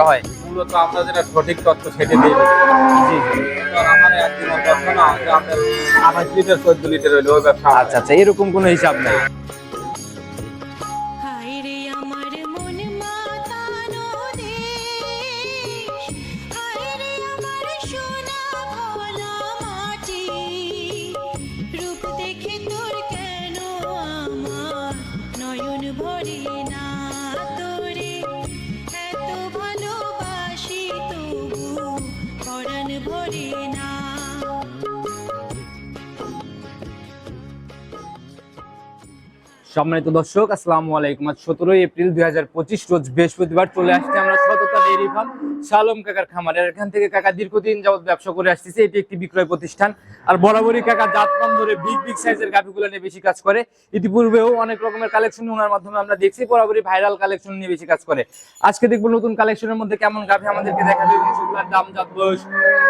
কথাবার্তা হয়। মূলত আমরা যেটা সঠিক তথ্য সেটা দিয়ে দিই। জি আমার একদিনের তথ্য না যে আপনার আঠাশ লিটার চোদ্দ লিটার হইলে ওই ব্যবসা আচ্ছা আচ্ছা এরকম কোনো হিসাব নাই? সম্মানিত দর্শক, আসসালামু আলাইকুম। আজ সতেরোই এপ্রিল দুই হাজার পঁচিশ, রোজ বৃহস্পতিবার চলে আসছে আমরা সততা ডেয়ারি ফার্ম, শালম কাকার খামারের এখান থেকে কাকা দীর্ঘদিন যাবত ব্যবসা করে আসতেছে, এটি একটি বিক্রয় প্রতিষ্ঠান। আর বরাবরই কাকা জাতমান ধরে বিগ বিগ সাইজের গাভিগুলো নিয়ে বেশি কাজ করে। ইতিপূর্বেও অনেক রকমের কালেকশন ওনার মাধ্যমে আমরা দেখছি, বরাবরই ভাইরাল কালেকশন নিয়ে বেশি কাজ করে। আজকে দেখব নতুন কালেকশনের মধ্যে কেমন গাভি আমাদেরকে দেখাবে এবং সেগুলোর দাম, জাত, বয়স,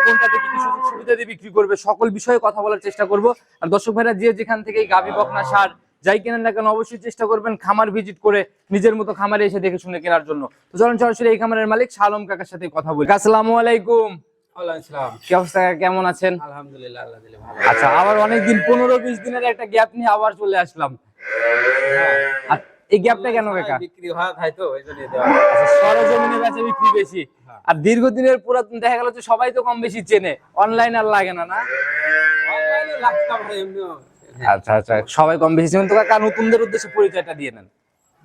কোনটাতে কি সুবিধা দিয়ে বিক্রি করবে, সকল বিষয়ে কথা বলার চেষ্টা করব। আর দর্শক ভাইরা, যে যেখান থেকে গাভি বকনা সার যাই কেনেন না কেন অবশ্যই চেষ্টা করবেন খামার ভিজিট করে নিজের মতো খামারে এসে দেখে শুনে কেনার জন্য। তো চলুন সরাসরি এই খামারের মালিক শালম কাকার সাথে কথা বলি। আসসালামু আলাইকুম। আলাইসালাম কি অবস্থা কেমন আছেন? আলহামদুলিল্লাহ আল্লাহ দিলে ভালো। আচ্ছা আবার অনেকদিন পনেরো বিশ দিনের একটা গ্যাপ নিয়ে আবার চলে আসলাম। আর এই গ্যাপটা কেন কাকা? বিক্রি হয় তাই তো আচ্ছা, সরজমিনে বেচা বিক্রি বেশি। আর দীর্ঘদিনের পুরাতন দেখা গেল যে সবাই তো কম বেশি চেনে। অনলাইন আর লাগে না না? অনলাইনে আচ্ছা আচ্ছা। সবাই কম বেশি চেনেন তো কাকা নতুনদের উদ্দেশ্যে পরিচয়টা দিয়ে নেন।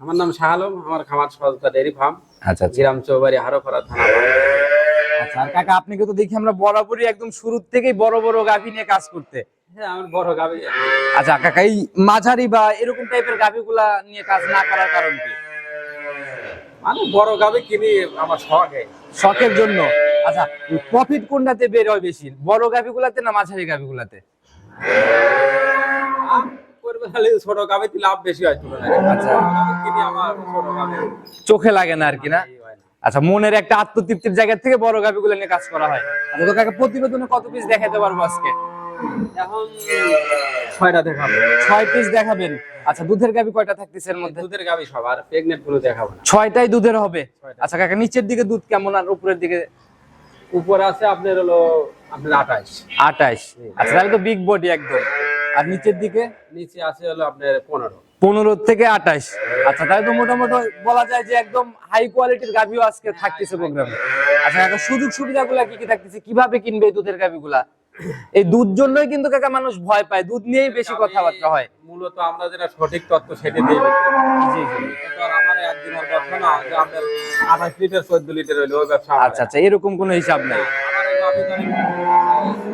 আমার নাম শাহ আলম আমার খামার সহজতা ডেয়ারি ফার্ম। আচ্ছা আচ্ছা। গ্রাম চৌবাড়ি হারোপাড়া থানা। আচ্ছা আর কাকা আপনাকে তো দেখি আমরা বরাবরই একদম শুরু থেকেই বড় বড় গাভি নিয়ে কাজ করতে। হ্যাঁ আমার বড় গাবি আচ্ছা কাকা এই মাঝারি বা এরকম টাইপের গাভিগুলা নিয়ে কাজ না করার কারণ কি? মানে বড় গাবি কিনি আমার শখ। শখের জন্য। আচ্ছা প্রফিট কোনটাতে বের হয় বেশি? বড় গাভিগুলাতে না মাঝারি গাভিগুলাতে? ছোট গাবিতে লাভ বেশি হয় আচ্ছা। গাবি গাবি চোখে লাগে না আর কি না। আচ্ছা মনের একটা আত্মতৃপ্তির জায়গা থেকে বড় গাভিগুলো নিয়ে কাজ করা হয়। আচ্ছা কাকা প্রতিবেদনে কত পিস দেখাতে পারব আজকে? এখন ছয়টা দেখাবো। ছয় পিস দেখাবেন? আচ্ছা দুধের কয়টা থাকতেছে এর মধ্যে? দুধের গাবি গুলো দেখাবো ছয়টাই দুধের হবে। আচ্ছা কাকা নিচের দিকে দুধ কেমন আর উপরের দিকে উপরে আছে আপনার হলো আপনার আঠাশ। আঠাশ। আচ্ছা তাহলে তো বিগ বডি একদম। আর নিচের দিকে? নিচে আছে হলো আপনার পনেরো। পনেরো থেকে আঠাশ। আচ্ছা তাহলে তো মোটামুটি বলা যায় যে একদম হাই কোয়ালিটির গাভিও আজকে থাকতেছে প্রোগ্রামে আচ্ছা এখন সুযোগ সুবিধাগুলা কি কি থাকতেছে? কীভাবে কিনবে দুধের গাভিগুলা? এই দুধ জন্যই কিন্তু কাকা মানুষ ভয় পায়। দুধ নিয়েই বেশি কথাবার্তা হয়। মূলত আমরা যেটা সঠিক তথ্য সেটা দিয়ে জি জি। আমার একদিনের ব্যবসা না যে আপনার আঠাশ লিটার চোদ্দ লিটার হইলে ওই ব্যবসা আচ্ছা আচ্ছা এরকম কোনো হিসাব নাই। আমার এই গাভী ধরেন,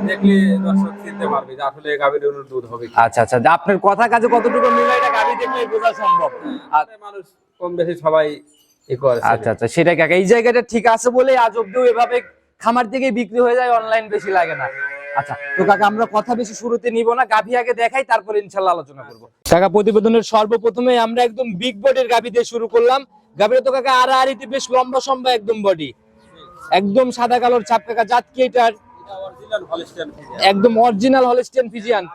দেখলে দর্শক চিনতে পারবে যে আসলে গাভীর দুধ হবে আচ্ছা আচ্ছা আপনার কথা কাজে কতটুকু মিলে এটা গাভি বোঝা সম্ভব। আ- মানুষ কম বেশি সবাই আচ্ছা আচ্ছা সেটাই কাকা। এই জায়গাটা ঠিক আছে বলে আজ অব্দিও এভাবে খামার থেকে বিক্রি হয়ে যায় অনলাইন বেশি লাগে না। আচ্ছা তো কাকা আমরা কথা বেশি শুরুতে নিব না গাভি আগে দেখাই তারপরে ইনশাল্লাহ আলোচনা করব। কাকা প্রতিবেদনের সর্বপ্রথমে আমরা একদম বিগ বডির গাভি দিয়ে শুরু করলাম। গাভিটা তো কাকা আড়াআড়িতে বেশ লম্বা সম্বা একদম বডি একদম সাদা কালোর ছাপ কাকা জাত কি এটার? একদম অরিজিনাল হলস্টেন ফিজিয়ান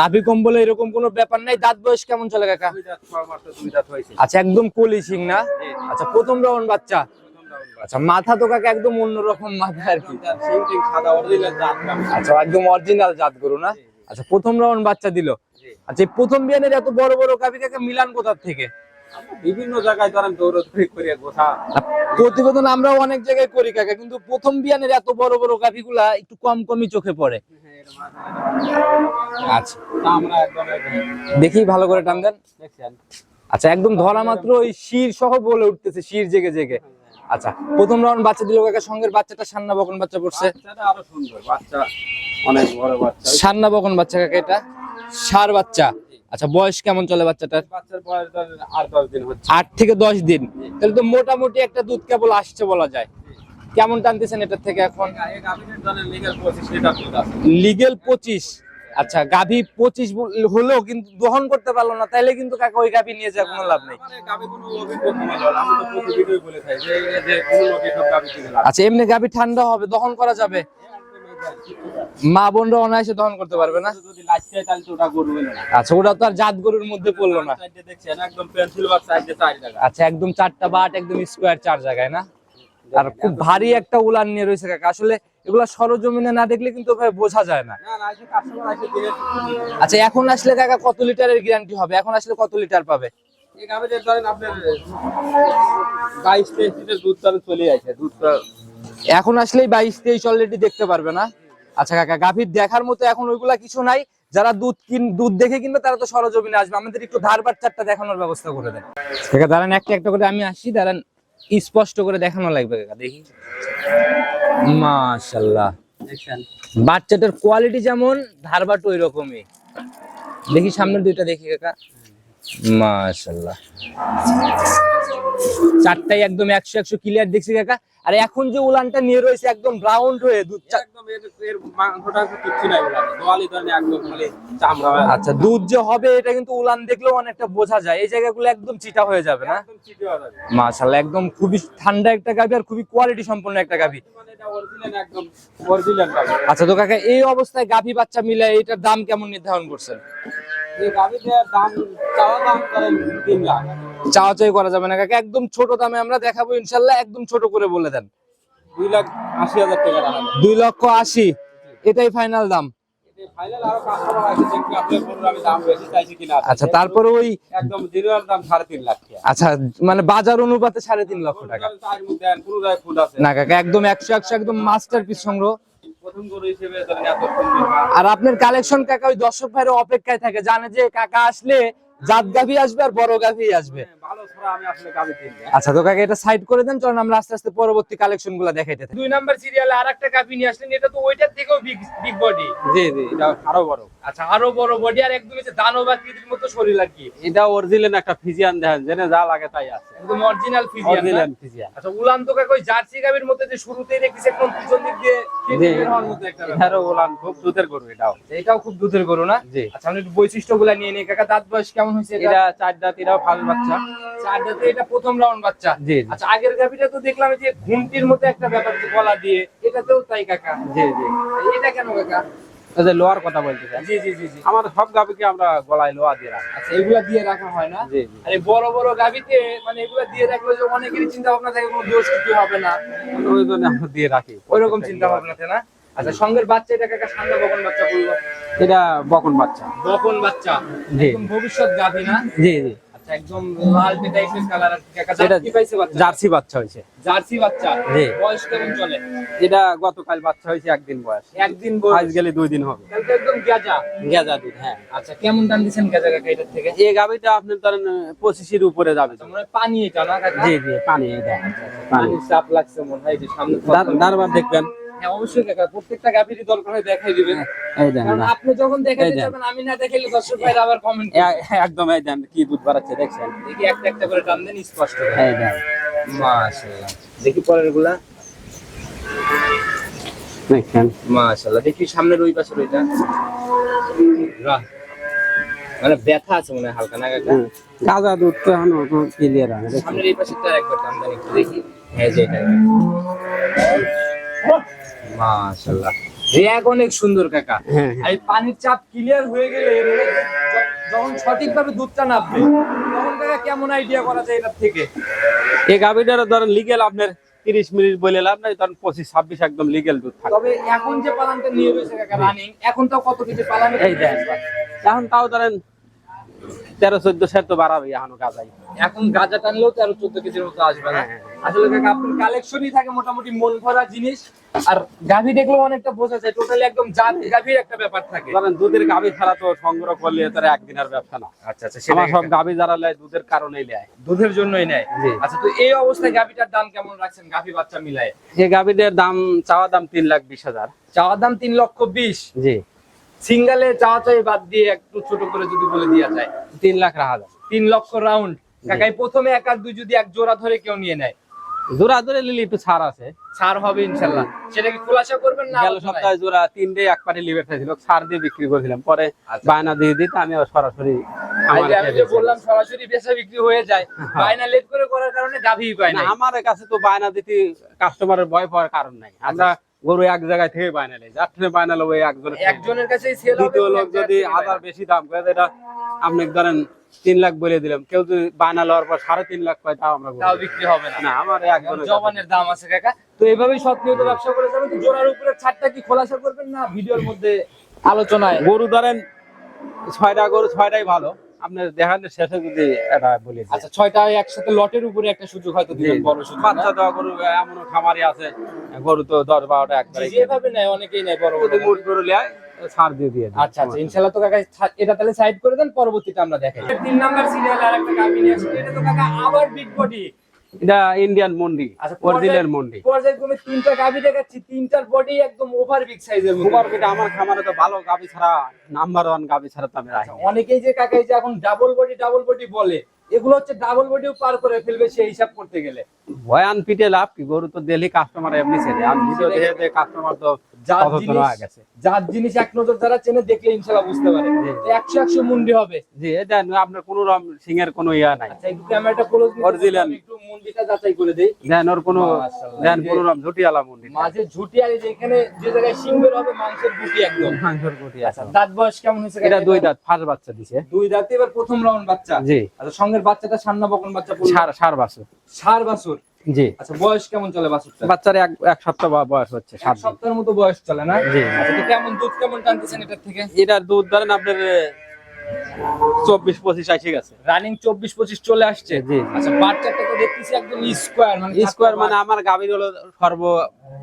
নাভি কম্বলে এরকম কোনো ব্যাপার নাই দাঁত বয়স কেমন চলে কাকা? আচ্ছা একদম কলি সিং না। আচ্ছা প্রথম রাউন্ড বাচ্চা। আচ্ছা মাথা তো কাকে একদম অন্যরকম মাথা আর কি। আচ্ছা একদম অরিজিনাল জাত গরু না? আচ্ছা প্রথম রাউন্ড বাচ্চা দিল। আচ্ছা এই প্রথম বিয়ানের এত বড় বড় গাভি কাকা মিলান কোথার থেকে? বিভিন্ন জায়গায় ধরেন দৌড়দৌড়ি করে গোছা। প্রতিবেদন আমরাও অনেক জায়গায় করি কাকা কিন্তু প্রথম বিয়ানের এত বড় বড় একটু কম কমই চোখে পড়ে। আচ্ছা। আমরা দেখি ভালো করে টান দেন আচ্ছা একদম ধরা মাত্র ওই শির সহ বলে উঠতেছে শির জেগে জেগে। আচ্ছা প্রথম রাউন্ড বাচ্চা দিল কাকা? সঙ্গের বাচ্চাটা সান্না বকন বাচ্চা পড়ছে। আরও সুন্দর বাচ্চা অনেক বড় বাচ্চা। সান্না বকন বাচ্চা কাকা এটা? সার বাচ্চা। আচ্ছা বয়স কেমন চলে বাচ্চাটার? আট থেকে দশ দিন। তাহলে তো মোটামুটি একটা দুধ কেবল আসছে বলা যায়। কেমন টানতেছেন এটার থেকে এখন? লিগেল পঁচিশ। আচ্ছা গাভি পঁচিশ হলেও কিন্তু দহন করতে পারল না তাইলে কিন্তু কাকা ওই গাভি নিয়ে যাওয়ার কোনো লাভ নেই। আচ্ছা এমনি গাভি ঠান্ডা হবে দহন করা যাবে? মা বোনরা অনায়াসে দহন করতে পারবে না? না। আচ্ছা ওটা তো আর জাত গরুর মধ্যে পড়ল না। আচ্ছা একদম চারটা বাট একদম স্কোয়ার চার জায়গায় না? আর খুব ভারী একটা উলান নিয়ে রয়েছে কাকা। আসলে এগুলা সরজমিনে না দেখলে কিন্তু ভাই বোঝা যায় না। আচ্ছা এখন আসলে কাকা কত লিটারের গ্যারান্টি হবে? এখন আসলে কত লিটার পাবে? এখন আসলেই বাইশ তেইশ অলরেডি দেখতে পারবে না। আচ্ছা কাকা গাভীর দেখার মতো এখন ওইগুলা কিছু নাই। যারা দুধ কিন দুধ দেখে কিনবে তারা তো সরজমিনে আসবে। আমাদের একটু ধার বাচ্চারটা দেখানোর ব্যবস্থা করে দেন। কাকা দাঁড়ান একটা একটা করে আমি আসি দাঁড়ান। স্পষ্ট করে দেখানো লাগবে কাকা দেখি। মাশাল্লাহ। বাচ্চাটার কোয়ালিটি যেমন ধারবাট ওই রকমই দেখি সামনে দুইটা দেখি কাকা। মাশাল্লাহ চারটাই একদম একশো একশো ক্লিয়ার দেখছি কাকা। আর এখন যে উলানটা নিয়ে রয়েছে একদম রাউন্ড হয়ে দুধ আচ্ছা দুধ যে হবে এটা কিন্তু উলান দেখলেও অনেকটা বোঝা যায়। এই জায়গাগুলো একদম চিটা হয়ে যাবে না? মাশাল্লাহ একদম খুবই ঠান্ডা একটা গাভি আর খুবই কোয়ালিটি সম্পন্ন একটা গাভি। আচ্ছা তো কাকা এই অবস্থায় গাভি বাচ্চা মিলে এটার দাম কেমন নির্ধারণ করছেন? চাওয়া চাই করা যাবে না কাকা। একদম ছোট দামে আমরা দেখাবো ইনশাল্লাহ একদম ছোট করে বলে দেন। দুই লাখ আশি হাজার টাকা দুই লক্ষ আশি। এটাই ফাইনাল দাম। আচ্ছা তারপরে ওই একদম দাম সাড়ে তিন লাখ আচ্ছা মানে বাজার অনুপাতে সাড়ে তিন লক্ষ টাকা। না কাকা একদম একশো একশো একদম মাস্টার পিস সংগ্রহ। আর আপনার কালেকশন কাকা ওই দর্শক ভাইয়ের অপেক্ষায় থাকে জানে যে কাকা আসলে জাত গাভি আসবে আর বড় গাভি আসবে। গাভী কিনবো। আচ্ছা তো কাকা এটা সাইড করে দেন চলুন আমরা আস্তে আস্তে পরবর্তী কালেকশনগুলো দেখাইতে থাকি। দুই নাম্বার সিরিয়ালে আর একটা কাপি নিয়ে আসলেন এটা তো ওইটার থেকেও বিগ বিগ বডি জি জি এটা আরও বড়। আচ্ছা আরও বড় বডি আর একদম হচ্ছে দানব আকৃতির মতো শরীর আর কি। এটা অরিজিনাল একটা ফিজিয়ান দেখেন জেনে যা লাগে তাই আছে। একদম অরিজিনাল ফিজিয়ান অরিজিনাল ফিজিয়ান আচ্ছা উলান তো কাকা ওই জার্সি গাবির মধ্যে যে শুরুতেই দেখতেছি একদম পিছন দিক দিয়ে মতো। এটারও ওলান খুব দুধের গরু এটাও। এটাও খুব দুধের গরু না? জি। আচ্ছা আমি একটু বৈশিষ্ট্যগুলা নিয়ে নিই। কাকা দাঁত বয়স কেমন? হয়েছে এটা? এটা চার দাঁত এটাও ফাল বাচ্চা। চার দাঁতে এটা প্রথম রাউন্ড বাচ্চা। জি, জি। আচ্ছা আগের গাবিটা তো দেখলাম যে ঘুমটির মতো একটা ব্যাপার গলা দিয়ে এটাতেও তাই কাকা? জি জি। এটা কেন কাকা? এই লোয়ার কথা বলতেছেন জি জি জি জি। আমাদের সব গাভিকে আমরা গলায় লোয়া দিয়ে রাখি। আচ্ছা এগুলা দিয়ে রাখা হয় না? জি আর এই বড় বড় গাবিতে মানে এগুলা দিয়ে রাখলে যে অনেকেরই চিন্তা ভাবনা থাকে কোনো দোষ কিছু হবে না। ওই জন্য আমরা দিয়ে রাখি। ওইরকম চিন্তা ভাবনাতে না? আচ্ছা সঙ্গের বাচ্চা এটা কাকা সামনে বকন বাচ্চা বলল এটা বকন বাচ্চা। বকন বাচ্চা? জি। একদম ভবিষ্যৎ গাভি না? জি জি। আচ্ছা একদম টাইপের কালার কাকা জার্সি পাইছে বাচ্চা? জার্সি বাচ্চা হয়েছে। জার্সি বাচ্চা? জি। বয়স কেমন চলে? এটা গতকাল বাচ্চা হয়েছে একদিন বয়স। একদিন আজ বয়স গেলে দুই দিন হবে। কালকে একদম গেজা গেজা দুধ হ্যাঁ। আচ্ছা কেমন দাম দিচ্ছেন গেজা কাকা এটার থেকে? এই গাভিটা আপনি ধরেন পঁচিশের উপরে যাবে। আচ্ছা, মনে পানি এটা না কাকা? জি জি পানি এটা। পানি পানির চাপ লাগছে মনে হয় যে সামনে দারবার দেখবেন। হ্যাঁ অবশ্যই কাকা প্রত্যেকটা গাভীরই দরকার হয় দেখাই দিবেন। এই দেন কারণ আপনি যখন দেখাইতে এই আমি না দেখাইলে দর্শক ভাইরা আবার কমেন্ট এ- একদম এই দেন কি দুধ বাড়াচ্ছে দেখছেন? দেখি একটা একটা করে টান দেন স্পষ্ট করে এই দেন। মাশাআল্লাহ। দেখি পরেরগুলা দেখছেন? মাশাআল্লাহ দেখি সামনের ওই পাশের ওইটা। বাহ মানে ব্যথা আছে মনে হয় হালকা না কাকা? হুম। দুধ তো এখন ক্লিয়ার হয়? সামনের এই পাশেরটা একবার টান দেন একটু দেখি। হ্যাঁ যে এটা। মাশাআল্লাহ। রিয়াক অনেক সুন্দর কাকা। হ্যাঁ এই পানির চাপ ক্লিয়ার হয়ে গেলে যখন সঠিকভাবে দুধটা নামবে তখন কাকা কেমন আইডিয়া করা যায় এটার থেকে? এই গাভিটার ধরেন লিগেল আপনার তিরিশ মিনিট বলে লাভ নাই ধরেন পঁচিশ ছাব্বিশ একদম লিগেল দুধ থাকে। তবে এখন যে পালানটা নিয়ে রয়েছে কাকা রানিং এখন তো কত কিছু পালানে এই দেন এখন তাও ধরেন তেরো চোদ্দ সের তো বাড়াবে এখনও গাজাই। এখন গাঁজা টানলেও তেরো চোদ্দ কেজির মতো আসবে হ্যাঁ, আসলে আপনার কালেকশনই থাকে মোটামুটি মন ভরা জিনিস। আর গাভি দেখলেও অনেকটা বোঝা যায় টোটালি একদম জাত গাভির একটা ব্যাপার থাকে। ধরেন দুধের গাভি ছাড়া তো সংগ্রহ করলে তার একদিনের ব্যবসা না। আচ্ছা আচ্ছা আমার সব গাভি যারা লেয় দুধের কারণেই লেয় দুধের জন্যই নেয়। আচ্ছা তো এই অবস্থায় গাভিটার দাম কেমন রাখছেন? গাভি বাচ্চা মিলায়? এই গাভিদের দাম চাওয়া দাম তিন লাখ বিশ হাজার। চাওয়া দাম তিন লক্ষ বিশ। জি। সিঙ্গেলে চাওয়া চাই বাদ দিয়ে একটু ছোট করে যদি বলে দেওয়া যায় তিন লাখ রাখা যায় তিন লক্ষ রাউন্ড। কাকাই প্রথমে এক আর দুই যদি এক জোড়া ধরে কেউ নিয়ে নেয়? জোড়া ধরে নিলে একটু ছাড় আছে। ছাড় হবে ইনশাল্লাহ সেটা কি খোলাসা করবেন না গেল সপ্তাহে জোড়া তিনটে এক পাটি লিভেট হয়েছিল ছাড় দিয়ে বিক্রি করেছিলাম। পরে আচ্ছা। বায়না দিয়ে দিতে আমি সরাসরি আমি যে বললাম সরাসরি বেচা বিক্রি হয়ে যায় হ্যাঁ। বায়না লেট করে করার কারণে গাভি পায় না না আমার কাছে তো বায়না দিতে কাস্টমারের ভয় পাওয়ার কারণ নাই। আমরা গরু এক জায়গায় থেকে থেকে বায়না লোক একজন একজনের কাছেই সেল দ্বিতীয় লোক যদি হাজার বেশি দাম করে এটা আপনি ধরেন তিন লাখ বলে দিলাম। কেউ যদি বায়না লওয়ার পর সাড়ে তিন লাখ পায় তাও আমরা তাও বিক্রি হবে না। না আমার একজনের জবানের দাম আছে কাকা। তো এইভাবেই সক্রিয়ত ব্যবসা করে যাবেন। জোড়ার উপরে ছাড়টা কি খোলাসা করবেন না ভিডিওর মধ্যে আলোচনায়? গরু ধরেন ছয়টা গরু ছয়টাই ভালো। আপনার দেখানোর শেষে যদি এটা বলি আচ্ছা ছয়টা একসাথে লটের উপরে একটা সুযোগ হয়তো দিবেন বড় সুযোগ। বাচ্চা দেওয়া গরু এমন খামারি আছে গরু তো দশ বারোটা একবারে যেভাবে নেয় অনেকেই নেয় বড় বড়। যদি মুট গরু নেয় ছাড় দিয়ে দিয়ে আচ্ছা আচ্ছা ইনশাআল্লাহ তো কাকা এটা তাহলে সাইড করে দেন পরবর্তীতে আমরা দেখাই। তিন নাম্বার সিরিয়াল আর একটা গাভী নিয়ে এটা তো কাকা আবার বিগ বডি এটা ইন্ডিয়ান মন্ডি আচ্ছা অরিজিনাল মন্ডি পর্যায়ক্রমে তিনটা গাভী দেখাচ্ছি তিনটার বডি একদম ওভার বিগ সাইজের ওভার বিগ আমার খামারে তো ভালো গাবি ছাড়া নাম্বার ওয়ান গাবি ছাড়া তো আমি রাখি অনেকেই যে কাকা যে এখন ডাবল বডি ডাবল বডি বলে এগুলো হচ্ছে ডাবল বডিও পার করে ফেলবে সেই হিসাব করতে গেলে। ভয়ান পিটে লাভ কি? গরু তো দিল্লি কাস্টমার এমনি ছেড়ে আমি ভিডিও দেখে দেখে কাস্টমার তো যার জিনিস গেছে। যার জিনিস এক নজর যারা চেনে দেখলে ইনশাআল্লাহ বুঝতে পারে। একশো একশো মুন্ডি হবে। জি এটা আপনার কোনো রকম সিংহের কোনো ইয়া নাই। আচ্ছা একটু ক্যামেরাটা ক্লোজ Original। একটু মুন্ডিটা যাচাই করে দেই। দেন ওর কোনো। দেন কোনো রকম ঝুটিয়ালা মন্ডি। মাঝে ঝুটি আর এই যে এখানে যে জায়গায় সিং বের হবে মাংসের গুটি একদম। মাংসের গুটি আছে। দাঁত বয়স কেমন হয়েছে? এটা দুই দাঁত ফার্স্ট বাচ্চা দিছে। দুই দাঁতে এবার প্রথম রাউন্ড বাচ্চা। জি। আচ্ছা সঙ্গের বাচ্চাটা সান্না বকন বাচ্চা পড়ল? সার সার বাছুর। সার বাছুর? জি। আচ্ছা বয়স কেমন চলে বাছুরটা বাচ্চার এক এক সপ্তাহ বা- বয়স হচ্ছে সাত। সপ্তাহের মতো বয়স চলে না? জি। আচ্ছা কেমন দুধ কেমন টানতেছেন এটা থেকে? এটার দুধ ধরেন আপনার চব্বিশ পঁচিশ আসে গেছে। রানিং চব্বিশ পঁচিশ চলে আসছে? আচ্ছা বাচ্চাটা তো দেখতেছি একদম স্কোয়ার মানে স্কোয়ার মানে আমার গাভীর হলো সর্ব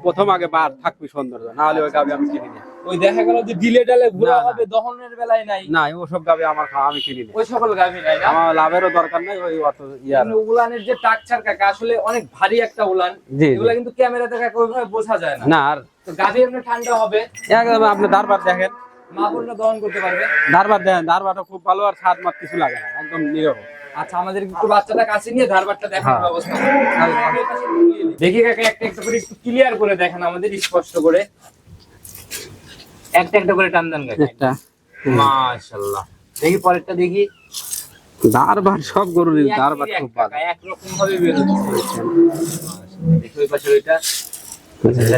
প্রথম আগে বার থাকবে সৌন্দর্য না হলে ওই গাভী আমি কিনি না। ওই দেখা গেল যে দিলে ডালে ঘোরা। হবে দহনের বেলায় নাই। না ওসব গাভী আমার খা- আমি কিনি না। ওই সকল গাভী নাই আমার লাভেরও দরকার নাই ওই অত ইয়ার। উলানের যে টাকচার কাকা আসলে অনেক ভারী একটা উলান। এগুলা কিন্তু ক্যামেরাতে কাকা ওইভাবে বোঝা যায় না। না আর গাভী এমনি ঠান্ডা হবে। একদম আপনি দারবার দেখেন। মা দহন করতে পারবে? দারবার দেখেন দারবারটা খুব ভালো আর স্বাদ মাত কিছু লাগে না একদম নিরব। আচ্ছা আমাদের একটু বাচ্চাটা কাছে নিয়ে ধারবারটা দেখার হ্যাঁ। ব্যবস্থা দেখি কাকা একটা একটা করে একটু ক্লিয়ার করে দেখেন আমাদের স্পষ্ট করে। একটা একটা করে টান দেন কাকা। একটা। মাশাআল্লাহ। দেখি পরেরটা দেখি। দারবার সব গরুরই দারবার খুব এক ভালো। একরকম ভাবে বের হচ্ছে দেখি ওই পাশে ওইটা।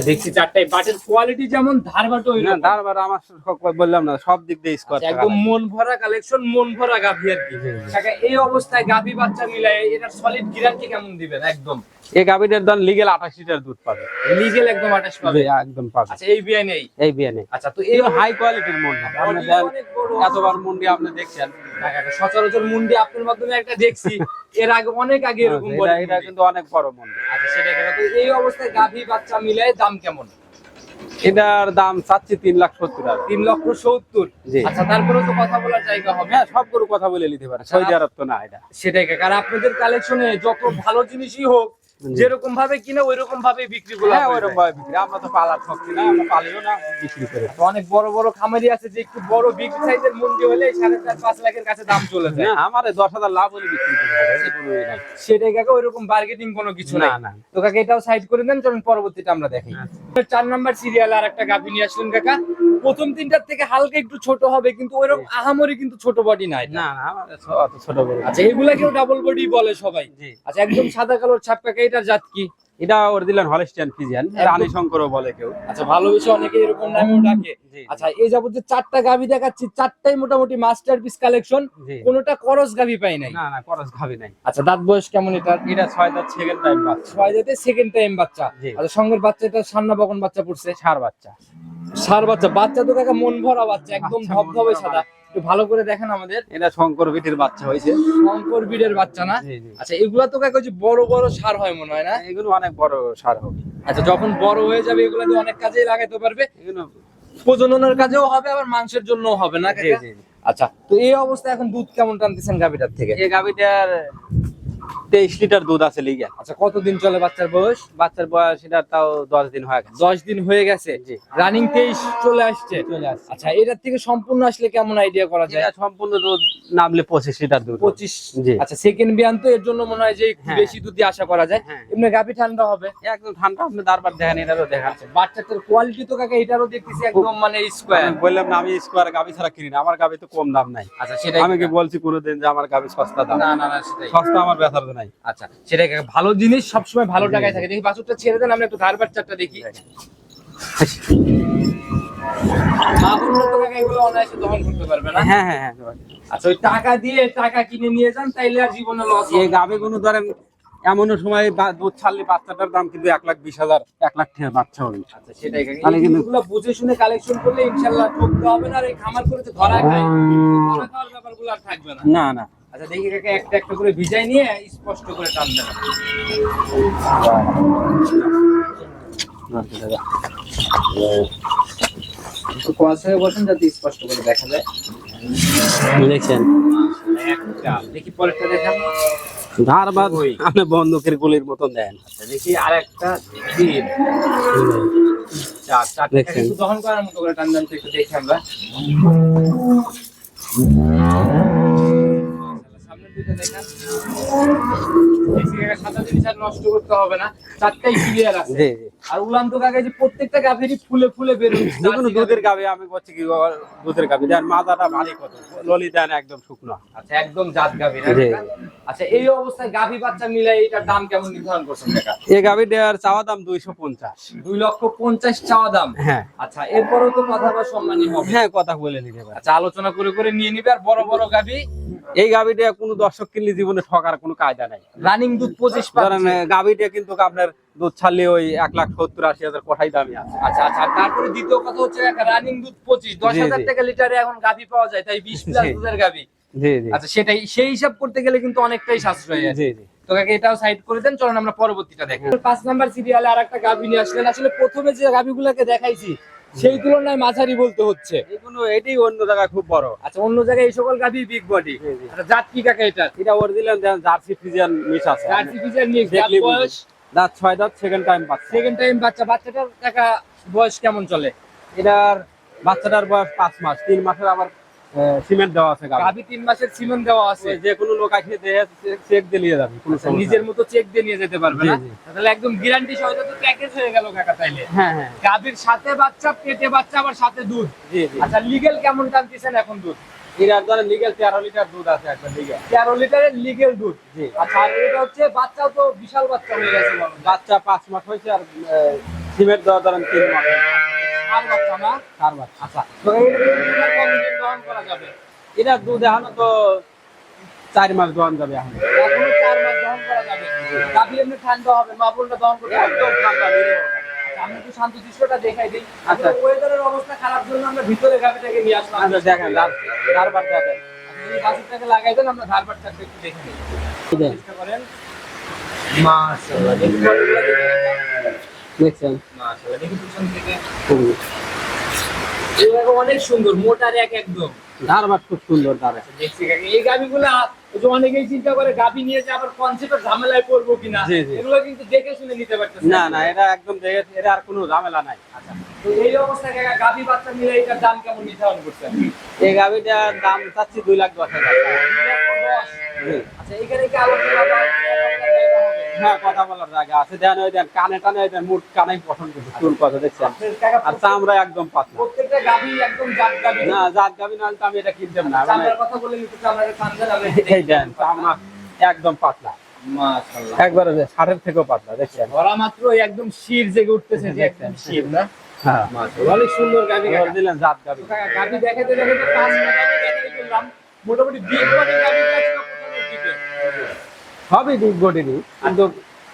দেখছি চারটায় বাটের কোয়ালিটি যেমন ধারবাটও ওই না দারবার আমার বললাম না সব দিক দিয়ে স্কোয়ার আচ্ছা, একদম মন ভরা কালেকশন মন ভরা গাভি আর কি। কাকা এই অবস্থায় গাভি বাচ্চা মিলায় এটার সলিড গ্যারান্টি কেমন দিবেন? একদম। এই গাভীটার দাম লিগেল আঠাশ লিটার দুধ পাবে। লিগেল একদম আঠাশ পাবে? একদম পাবে। আচ্ছা এই বিয়ে নেই? এই আচ্ছা তো এই হাই কোয়ালিটির বড়। এতবার মন্ডি আপনি দেখছেন সচরাচর মুন্ডি আপনার মাধ্যমে একটা দেখছি। এর আগে অনেক আগে এরকম এটা। কিন্তু অনেক বড় মন্ডি। আচ্ছা তো এই অবস্থায় গাভি বাচ্চা মিলায় দাম কেমন? এটার দাম চাচ্ছি তিন লাখ সত্তর টাকা তিন লক্ষ সত্তর। আচ্ছা তারপরেও তো কথা বলার জায়গা হবে। হ্যাঁ সব গরু কথা বলে নিতে পারে। সৌদি আরব তো না এটা। সেটাই। আর আপনাদের কালেকশনে যত ভালো জিনিসই হোক যেরকম ভাবে কিনে ওই রকম ভাবে বিক্রি করা হ্যাঁ ওইরকম ভাবে বিক্রি। আমরা তো পালার শক্তি না আমরা পালিও না। বিক্রি করে। তো অনেক বড় বড় খামারি আছে যে একটু বড় বিগ সাইজের মুন্ডি হলে সাড়ে চার পাঁচ লাখের কাছে দাম চলে যায়। না আমার দশ হাজার লাভ হলে বিক্রি করে। সেটাই কাকা ওইরকম বার্গেটিং কোনো কিছু না, না না। তো কাকা এটাও সাইড করে দেন চলুন পরবর্তীটা আমরা দেখি চার নাম্বার সিরিয়াল আর একটা গাভি নিয়ে আসলেন কাকা। প্রথম তিনটার থেকে হালকা একটু ছোট হবে কিন্তু ওইরকম আহামরি কিন্তু ছোট বডি নাই না ছোট বডি আচ্ছা এগুলা কেউ ডাবল বডি বলে সবাই। আচ্ছা একদম সাদা কালোর ছাপ কাকা এটার জাত কি? এটা অরিজিনাল হলিস্টিয়ান ফিজিয়ান রানী শঙ্করও বলে কেউ। আচ্ছা ভালোবেসে অনেকে এরকম নামেও ডাকে। আচ্ছা এই যাবত যে চারটা গাভি দেখাচ্ছি চারটাই মোটামুটি মাস্টার পিস কালেকশন। কোনোটা করস গাভি পাই নাই? না না করস খাবি নাই। আচ্ছা দাঁত বয়স কেমন এটার? এটা ছয় দাঁত সেকেন্ড টাইম বাচ্চা। ছয় দাঁতে সেকেন্ড টাইম বাচ্চা। আচ্ছা সঙ্গের বাচ্চা এটা সান্না বকন বাচ্চা পড়ছে? সার বাচ্চা। সার বাচ্চা। বাচ্চা তো কাকা মন ভরা বাচ্চা একদম ধবধবে সাদা। একটু ভালো করে দেখেন আমাদের। এটা শঙ্কর বিটের বাচ্চা হয়েছে। শঙ্কর বিটের বাচ্চা না? আচ্ছা এগুলা তো কাকা যে বড় বড় সার হয় মনে হয় না? এগুলো অনেক বড় সার হবে। আচ্ছা যখন বড় হয়ে যাবে এগুলো দিয়ে অনেক কাজেই লাগাইতে পারবে। এগুলো প্রজননের কাজেও হবে আবার মাংসের জন্য হবে না। আচ্ছা তো এই অবস্থা এখন দুধ কেমন টানতেছেন গাভিটার থেকে? এই গাভিটার তেইশ লিটার দুধ আছে লিগে। আচ্ছা কতদিন চলে বাচ্চার বয়স? বাচ্চার বয়স এটা তাও দশ দিন হয়ে গেছে। দশ দিন হয়ে গেছে? রানিং তেইশ চলে আসছে? চলে আসছে। আচ্ছা এটার থেকে সম্পূর্ণ আসলে কেমন আইডিয়া করা যায়? সম্পূর্ণ দুধ নামলে পঁচিশ লিটার দুধ। পঁচিশ? জি। আচ্ছা সেকেন্ড বিয়ান তো এর জন্য মনে হয় যে একটু হ্যাঁ। বেশি দুধই আশা করা যায়। হ্যাঁ। এমনি গাভি ঠান্ডা হবে? একদম ঠান্ডা আপনি দারবার দেখেন এটারও দেখেন বাচ্চাটার কোয়ালিটি তো কাকা এটারও দেখতেছি একদম মানে স্কোয়ার বললাম না আমি স্কোয়ার গাভি ছাড়া কিনি না আমার গাভি তো কম দাম নাই। আচ্ছা সেটাই আমি কি বলছি কোনোদিন যে আমার গাভি সস্তা দাম? না না না সেটাই। সস্তা আমার বেচার তো নাই আচ্ছা কাকা ভালো জিনিস সবসময় ভালো টাকায় থাকে। দেখি বাছুরটা ছেড়ে দেন আমরা একটু ধার বাচ্চাটা দেখি। হ্যাঁ হ্যাঁ হ্যাঁ আচ্ছা ওই টাকা দিয়ে টাকা কিনে নিয়ে যান তাইলে আর জীবনে লস এই গাভিগুলো ধরেন এমনও সময় দুধ ছাড়লে বাচ্চাটার দাম কিন্তু এক লাখ বিশ হাজার এক লাখ টাকা বাচ্চা হবে। আচ্ছা সেটাই কিন্তু- বুঝে শুনে কালেকশন করলে ইনশাআল্লাহ ঠকতে হবে না আর এই খামার করে ধরা খায় ধরা খাওয়ার ব্যাপারগুলো আর থাকবে না। না না। আচ্ছা দেখি কাকা একটা একটা করে ভিজাই নিয়ে স্পষ্ট করে টান দেন। একটু ক্রস হয়ে বসেন যাতে স্পষ্ট করে দেখা যায়। দেখছেন? একটা দেখি পরেরটা দেখান। ধার বাদ আপনি বন্ধকের গুলির মতন দেন। আচ্ছা দেখি আর একটা তিন চার চারটা। একটু দহন করার মতো করে টান দেন তো একটু দেখি আমরা সামনের দুইটা দেখান দেখি কাকা সাদা জিনিস আর নষ্ট করতে হবে না। চারটাই ক্লিয়ার আছে। জি জি। আর উলান্ত যে প্রত্যেকটা গাভীরই ফুলে ফুলে বের হচ্ছে। যে দুধের গাবে আমি করছি কি দুধের গাবে। মাজাটা ভারী কত? ললি দেন একদম শুকনো। আচ্ছা একদম জাত গাভী না? আচ্ছা এই অবস্থায় গাভী বাচ্চা মিলাই এটার দাম কেমন নির্ধারণ করছেন কাকা? এই গাবি দেওয়ার চাওয়া দাম দুইশো পঞ্চাশ। দুই লক্ষ পঞ্চাশ চাওয়া দাম? হ্যাঁ। আচ্ছা এরপরেও তো কথা বা সম্মানই হবে। হ্যাঁ কথা বলে নিতে পারে আচ্ছা আলোচনা করে করে নিয়ে নিবে আর বড় বড় গাভী? এই গাবিটা কোনো দর্শক কিনলে জীবনে ঠকার কোনো কায়দা নাই। রানিং দুধ পঁচিশ ধরেন পাচ্ছে গাবিটা কিন্তু আপনার দুধ ছাড়লে ওই এক লাখ সত্তর আশি হাজার কোঠাই দামি আছে। আচ্ছা আচ্ছা তারপরে দ্বিতীয় কথা হচ্ছে রানিং দুধ পঁচিশ দশ হাজার। টাকা লিটারে এখন গাভী পাওয়া যায় তাই বিশ প্লাস। দুধের গাভী। আচ্ছা সেটাই সেই হিসাব করতে গেলে কিন্তু অনেকটাই সাশ্রয় আছে। তো কাকে এটাও সাইড করে দেন চলুন আমরা পরবর্তীটা দেখি। পাঁচ নাম্বার সিরিয়ালে আর একটা গাভী নিয়ে আসলেন। আসলে প্রথমে যে গাভীগুলোকে দেখাইছি সেই তুলনায় মাঝারি বলতে হচ্ছে। এটাই অন্য জায়গায় খুব বড়। আচ্ছা অন্য জায়গায় এই সকল গাভী বিগ বডি। আচ্ছা জাত কি কাকা এটা? এটা অরিজিনাল জার্সি আছে। বয়স? দাঁত ছয় দাঁত সেকেন্ড টাইম সেকেন্ড টাইম বাচ্চা বাচ্চাটার টাকা বয়স কেমন চলে? এটার বাচ্চাটার বয়স পাঁচ মাস তিন মাসের আবার সিমেন্ট দেওয়া আছে। গাভী তিন মাসের সিমেন্ট দেওয়া আছে। যে কোনো লোক আসলে চেক দিয়ে নিয়ে যাবে কোনো আচ্ছা, নিজের মতো চেক দিয়ে নিয়ে যেতে পারবে না? তাহলে একদম গ্যারান্টি সহিত তো প্যাকেজ হয়ে গেল কাকা তাইলে। হ্যাঁ হ্যাঁ। গাভীর সাথে বাচ্চা পেটে বাচ্চা আবার সাথে দুধ। জি জি। আচ্ছা লিগেল কেমন টানতেছেন এখন দুধ? এটার ধরেন লিগেল তেরো লিটার দুধ আছে একটা লিগেল তেরো লিটারের লিগেল দুধ। জি। আচ্ছা আর এটা হচ্ছে বাচ্চাও তো বিশাল বাচ্চা হয়ে গেছে বলো। বাচ্চা পাঁচ মাস হয়েছে আর সিমেন্ট দেওয়া ধরেন তিন মাস। আর বাচ্চা না? চার মাস আচ্ছা তো দুধ আর দহন করা যাবে এটার দুধ এখনও তো চার মাস দোয়ান যাবে এখন। এখনও চার মাস দহন করা যাবে। গাভী এমনি ঠান্ডা হবে মা বোনটা দহন করতে একদম ঠান্ডা নিরীহ। আচ্ছা, আমি একটু শান্ত দৃশ্যটা দেখাই দিই। আচ্ছা। আচ্ছা ওয়েদারের অবস্থা খারাপ জন্য আমরা ভিতরে গাভীটাকে নিয়ে আসলাম। আচ্ছা দেখেন আচ্ছা, এই লাগাই দেন আমরা ধারবার চারটে একটু দেখে নিই। চেষ্টা করেন। মাশাআল্লাহ দেখছেন অনেক সুন্দর মোটার এক একদম। ধারবার খুব সুন্দর ধারে এই গাভিগুলা যে অনেকেই চিন্তা করে গাভি নিয়ে যে আবার কনসেপ্টের ঝামেলায় পড়ব কিনা। এগুলো কিন্তু দেখে শুনে নিতে পারতেছে না না এটা একদম দেখে এটা আর কোনো ঝামেলা নাই। আচ্ছা। তো এই অবস্থায় কাকা গাভি বাচ্চা মিলে এটার দাম কেমন নির্ধারণ করছেন এই গাভিটার দাম চাচ্ছি দুই লাখ দশ হাজার। দুই লক্ষ দশ। জি। আচ্ছা এখানে কি আলোচনা হ্যাঁ কথা বলার জায়গা আছে। দেন ওই দেন কানে টানে ওই দেন মুখ কানাই পছন্দ করছে চুল কথা দেখছেন? আর চামড়া একদম পাতলা। প্রত্যেকটা গাভি একদম জাত গাভি। না জাত গাভি না আমি এটা কিনতাম না। মানে চামড়ার কথা বলে কিন্তু চামড়ার চামড়া এই দেন চামড়া একদম পাতলা। মাশাআল্লাহ। একবারে ষাটের থেকেও পাতলা দেখছেন? ওরা মাত্র একদম শির জেগে উঠতেছে যে একদম শির না? হ্যাঁ। অনেক সুন্দর গাভি দিলেন জাত দেখাতে দেখাতে পাঁচ মোটামুটি ছিল প্রথমের দিকে সবই বিগ বডিরই। কিন্তু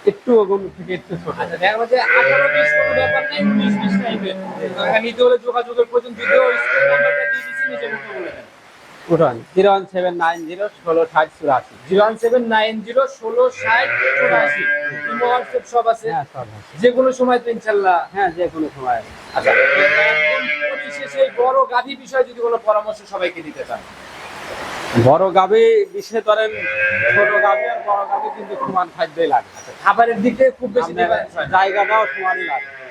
একটু ওগুন থেকে একটু ছোট। আচ্ছা দেখা যাচ্ছে আঠারো বিশ কোনো ব্যাপার নাই উনিশ বিশ টাইপের। নিতে হলে যোগাযোগের প্রয়োজন যদিও স্ক্রিন নাম্বারটা দিয়ে দিচ্ছি নিচে বলে দেন। উঠান zero one seven nine zero ষোলো ষাট চুরাশি। Zero one seven nine zero ষোলো ষাট চৌরাশি। হোয়াটসঅ্যাপ সব আছে? হ্যাঁ সব আছে। যে কোনো সময় তো ইনশাল্লাহ। হ্যাঁ যে কোনো সময়। আচ্ছা পরিশেষে বড় গাভি বিষয়ে যদি কোনো পরামর্শ সবাইকে দিতে চান। বড় গাভি বিশেষ ধরেন ছোট গাভি আর বড় গাভি কিন্তু সমান খাদ্যই লাগে। খাবারের দিকে খুব বেশি জায়গাটাও সমানই লাগে। আচ্ছা আচ্ছা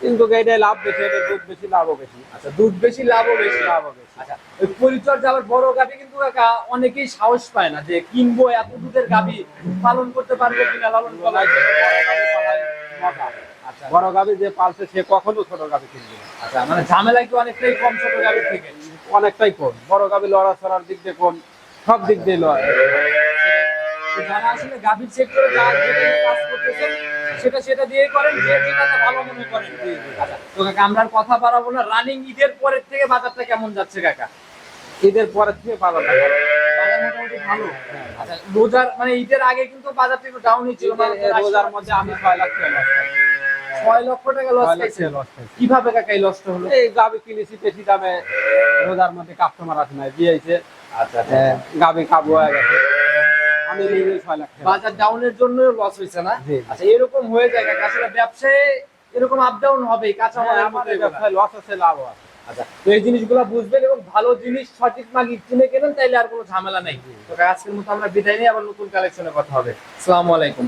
কিন্তু এটা লাভ বেশি এটা দুধ বেশি লাভও বেশি। আচ্ছা দুধ বেশি লাভও বেশি। লাভও বেশি। আচ্ছা ওই পরিচর্যা আবার বড় গাভি কিন্তু কাকা অনেকেই সাহস পায় না যে কিনবো এত দুধের গাভি পালন করতে পারব কিনা লালন পালাই আচ্ছা বড় গাভি যে পালছে সে কখনো ছোট গাভি কিনবে আচ্ছা মানে ঝামেলা কি অনেকটাই কম ছোট গাভির থেকে? অনেকটাই কম। বড় গাভি লড়া ছড়ার দিক দিয়ে কম সব দিক দিয়ে লড়াই। যারা আসলে গাভীর সেক্টরে কাজ করতেছেন সেটা সেটা দিয়ে করেন যে ভালো মনে করেন। আচ্ছা তো কাকা আমরা আর কথা বাড়াবো না। রানিং ঈদের পরের থেকে বাজারটা কেমন যাচ্ছে কাকা? ঈদের পরের থেকে মোটামুটি ভালো। আচ্ছা রোজার মানে ঈদের আগে কিন্তু বাজারটা একটু ডাউনই ছিল। রোজার মধ্যে আমি ছয় লাখ টাকা ছয় লক্ষ টাকা লস খাইছি। কীভাবে কাকা এই লসটা হলো? এই গাবি কিনেছি বেশি দামে। রোজার মধ্যে কাস্টমার আসে নাই দিয়েছে আচ্ছা গাবি কাবু হয়ে গেছে। আমি নিজে ছয় লাখ টাকা। বাজার ডাউনের জন্য লস না? আচ্ছা এরকম হয়ে যায় কাকা আসলে ব্যবসায় এরকম আপ ডাউন হবে কাঁচা হ্যাঁ, মালের ব্যবসায় লস আছে লাভ আছে। আচ্ছা তো এই জিনিসগুলো বুঝবেন এবং ভালো জিনিস সঠিক মাল কিনে কেনেন তাইলে আর কোনো ঝামেলা নেই। তো আজকের মতো আমরা বিদায় নিয়ে আবার নতুন কালেকশনের কথা হবে। আসসালামু আলাইকুম।